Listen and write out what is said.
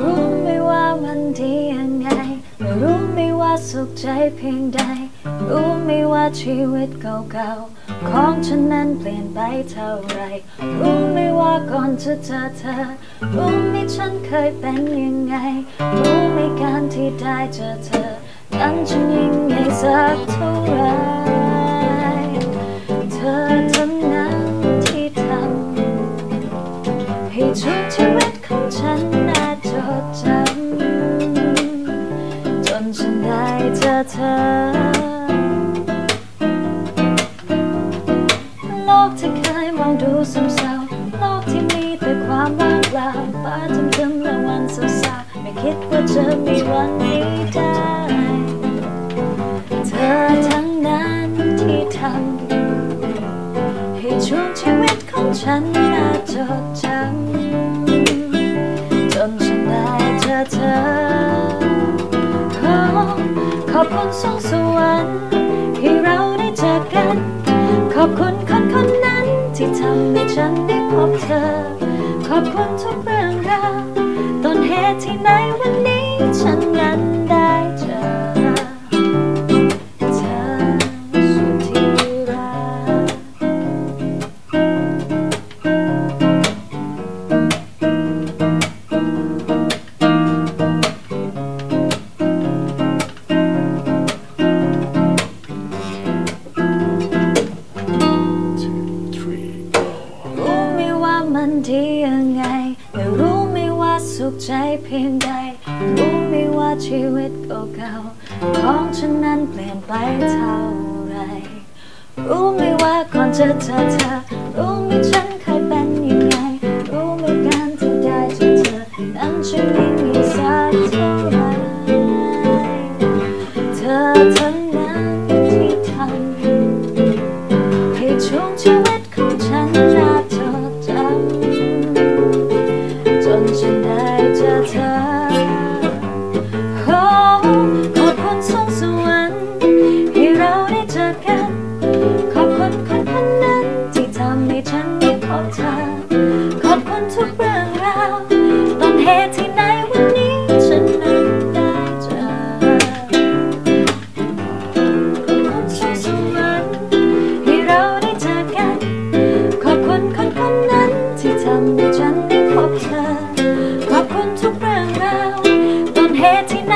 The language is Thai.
รู้ไม่ว่ามันดียังไง รู้ไม่ว่าสุขใจเพียงใด รู้ไม่ว่าชีวิตเก่าๆ ของฉันนั้นเปลี่ยนไปเท่าไร รู้ไม่ว่าก่อนจะเจอเธอ รู้ไม่ฉันเคยเป็นยังไง รู้ไม่การที่ได้เจอเธอ นั้นฉันยิ่งใหญ่สักเท่าไร เธอ โลกที่เคยมองดูสมเศร้าโลกที่มีแต่ความว่างเปล่าป้าจำจำและวันเศร้าๆไม่คิดว่าจะมีวันนี้ได้ เธอทั้งนั้นที่ทำให้ช่วงชีวิตของฉันน่าจดจำ อบคุณสวงสวรรค์ที่เราได้เจอกัน ขอบคุณคนคนนั้นที่ทำให้ฉันได้พบเธอ ขอบคุณทุกเรื่องราวต้นเหตุที่ในวัน ดียังไงแต่รู้ไม่ว่าสุขใจเพียงใด รู้ไม่ว่าชีวิตเก่าๆของฉันนั้นเปลี่ยนไปเท่าไร รู้ไม่ว่าก่อนจะเจอเธอรู้ไหม่ฉัน compared